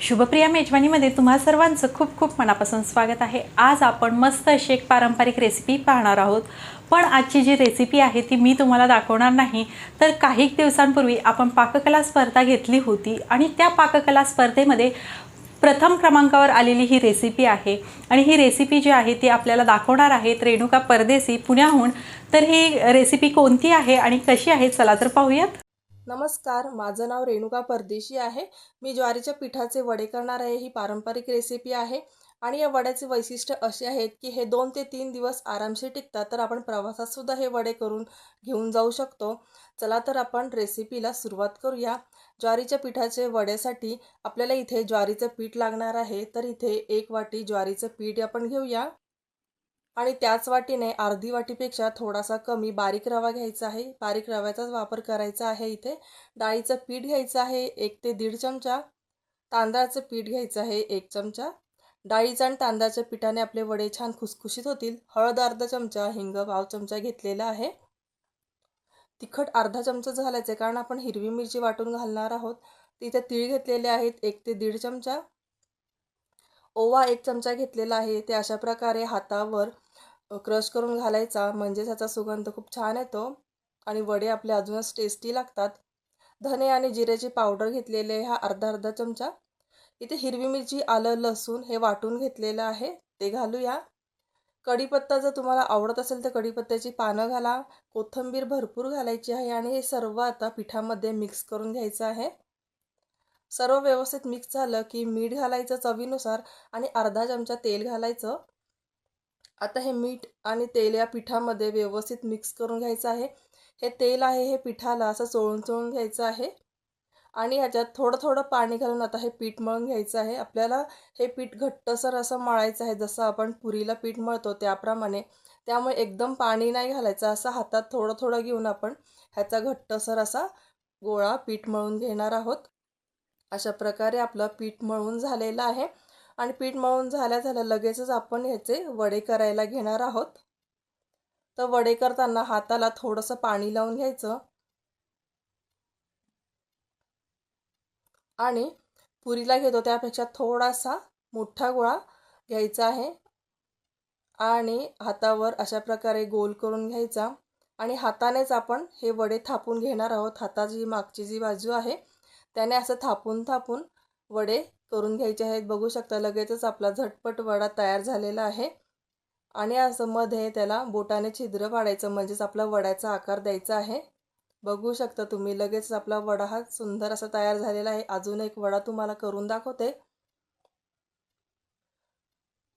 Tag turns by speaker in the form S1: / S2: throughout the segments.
S1: शुभप्रिया मेजवानीमध्ये तुम्हा सर्वांचं खूप खूप मनापासून स्वागत आहे. आज आपण मस्त अशी एक पारंपरिक रेसिपी पाहणार आहोत. पण आजची जी रेसिपी आहे ती मी तुम्हाला दाखवणार नाही. तर काही दिवसांपूर्वी आपण पाककला स्पर्धा घेतली होती आणि त्या पाककला स्पर्धेमध्ये प्रथम क्रमांकावर आलेली ही रेसिपी आहे. आणि ही रेसिपी जी आहे ती आपल्याला दाखवणार आहेत रेणुका परदेसी पुण्याहून. तर ही रेसिपी कोणती आहे आणि कशी आहे चला तर पाहूयात.
S2: नमस्कार माझं नाव रेणुका परदेशी आहे. मी ज्वारीच्या पिठाचे वडे करणार आहे ही पारंपरिक रेसिपी आहे. आणि या वड्याचे वैशिष्ट्य असे आहेत की हे दोन ते तीन दिवस आरामशीर टिकतात तर आपण प्रवासातसुद्धा हे वडे करून घेऊन जाऊ शकतो. चला तर आपण रेसिपीला सुरुवात करूया. ज्वारीच्या पिठाचे वड्यासाठी आपल्याला इथे ज्वारीचं पीठ लागणार आहे तर इथे एक वाटी ज्वारीचं पीठ आपण घेऊया. आणि त्याच वाटीने अर्धी वाटीपेक्षा थोडासा कमी बारीक रवा घ्यायचा आहे. बारीक रव्याचाच वापर करायचा आहे इथे. डाळीचं पीठ घ्यायचं आहे एक ते दीड चमचा. तांदळाचं पीठ घ्यायचं आहे एक चमचा. डाळीचं आणि तांदळाच्या पिठाने आपले वडे छान खुसखुशीत होतील. हळद अर्धा चमचा हिंग पाव चमचा घेतलेला आहे. तिखट अर्धा चमचा घालायचं आहे कारण आपण हिरवी मिरची वाटून घालणार आहोत. तिथे तीळ घेतलेले आहेत एक ते दीड चमचा. ओवा एक चमचा घेतलेला आहे. ते अशा प्रकारे हातावर क्रश करून घालायचा. म्हणजे त्याचा सुगंध खूप छान येतो. आणि वडे आपले अजूनच टेस्टी लागतात. धने आणि जिऱ्याची पावडर घेतलेले हा अर्धा अर्धा चमचा. इथे हिरवी मिरची आलं लसूण हे वाटून घेतलेलं आहे. ते घालूया. कढीपत्ता जर तुम्हाला आवडत असेल तर कढीपत्त्याची पानं घाला. कोथिंबीर भरपूर घालायची आहे आणि हे सर्व आता पिठामध्ये मिक्स करून घ्यायचं आहे. सर्व व्यवस्थित मिक्स झालं की मीठ घालायचं चवीनुसार आणि अर्धा चमचा तेल घालायचं. आता हे मीठ आणि तेल या पिठामध्ये व्यवस्थित मिक्स करून घ्यायचं आहे. हे तेल आहे हे पिठाला असं चोळून चोळून घ्यायचं आहे. आणि ह्याच्यात थोडं थोडं पाणी घालून आता हे पीठ मळून घ्यायचं आहे. आपल्याला हे पीठ घट्टसर असं मळायचं आहे जसं आपण पुरीला पीठ मळतो त्याप्रमाणे. त्यामुळे एकदम पाणी नाही घालायचं असं हातात थोडं थोडं घेऊन आपण ह्याचा घट्टसर असा गोळा पीठ मळून घेणार आहोत. अशा प्रकारे आपलं पीठ मळून झालेलं आहे. आणि पीठ मळून झाल्या झाल्या लगेचच आपण ह्याचे वडे करायला घेणार आहोत. तर वडे करताना हाताला थोडंसं पाणी लावून घ्यायचं. आणि पुरीला घेतो त्यापेक्षा थोडासा मोठा गोळा घ्यायचा आहे. आणि हातावर अशा प्रकारे गोल करून घ्यायचा. आणि हातानेच आपण हे वडे थापून घेणार आहोत. हाताची मागची जी बाजू आहे त्याने असं थापून थापून वडे करून घ्यायचे आहेत. बघू शकता लगेचच आपला झटपट वडा तयार झालेला आहे. आणि असं मध्ये त्याला बोटाने छिद्र पाडायचं म्हणजेच आपला वड्याचा आकार द्यायचा आहे. बघू शकता तुम्ही लगेच आपला वडा हा सुंदर असा तयार झालेला आहे. अजून एक वडा तुम्हाला करून दाखवते.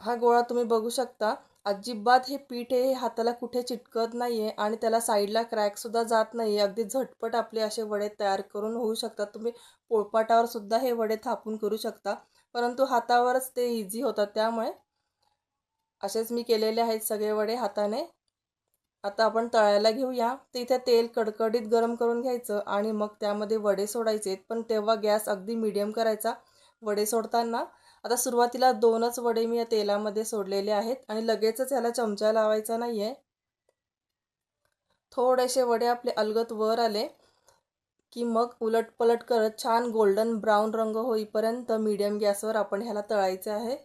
S2: हा गोळा तुम्ही बघू शकता. अजिबात हे पीठ हे हाताला कुठे चिटकत नाही आहे आणि त्याला साईडला क्रॅकसुद्धा जात नाही आहे अगदी झटपट आपले असे वडे तयार करून होऊ शकतात. तुम्ही पोळपाटावर सुद्धा हे वडे थापून करू शकता. परंतु हातावरच ते इझी होतात. त्यामुळे असेच मी केलेले आहेत सगळे वडे हाताने. आता आपण तळायला घेऊया. तिथे तेल कडकडीत गरम करून घ्यायचं आणि मग त्यामध्ये वडे सोडायचे. पण तेव्हा गॅस अगदी मिडियम करायचा. वडे सोडताना आता सुरुवातीला दोनच वडे मी या तेलामध्ये सोडलेले आहेत आणि लगेचच याला चमचा लावायचा नाही आहे थोडेसे वडे आपले अलगत वर आले की मग उलट पलट करत छान गोल्डन ब्राऊन रंग होईपर्यंत मीडियम गॅसवर आपण ह्याला तळायचे आहे.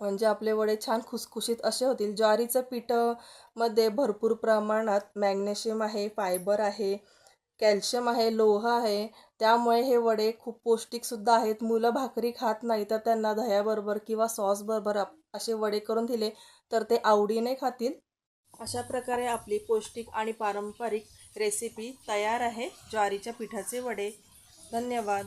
S2: म्हणजे आपले वडे छान खुसखुशीत असे होतील. ज्वारीचं पीठमध्ये भरपूर प्रमाणात मॅग्नेशियम आहे फायबर आहे कॅल्शियम आहे लोह आहे त्यामुळे हे वडे खूप पौष्टिकसुद्धा आहेत. मुलं भाकरी खात नाही तर त्यांना दह्याबरोबर किंवा सॉसबरोबर असे वडे करून दिले तर ते आवडीने खातील. अशा प्रकारे आपली पौष्टिक आणि पारंपरिक रेसिपी तयार आहे. ज्वारीच्या पिठाचे वडे. धन्यवाद.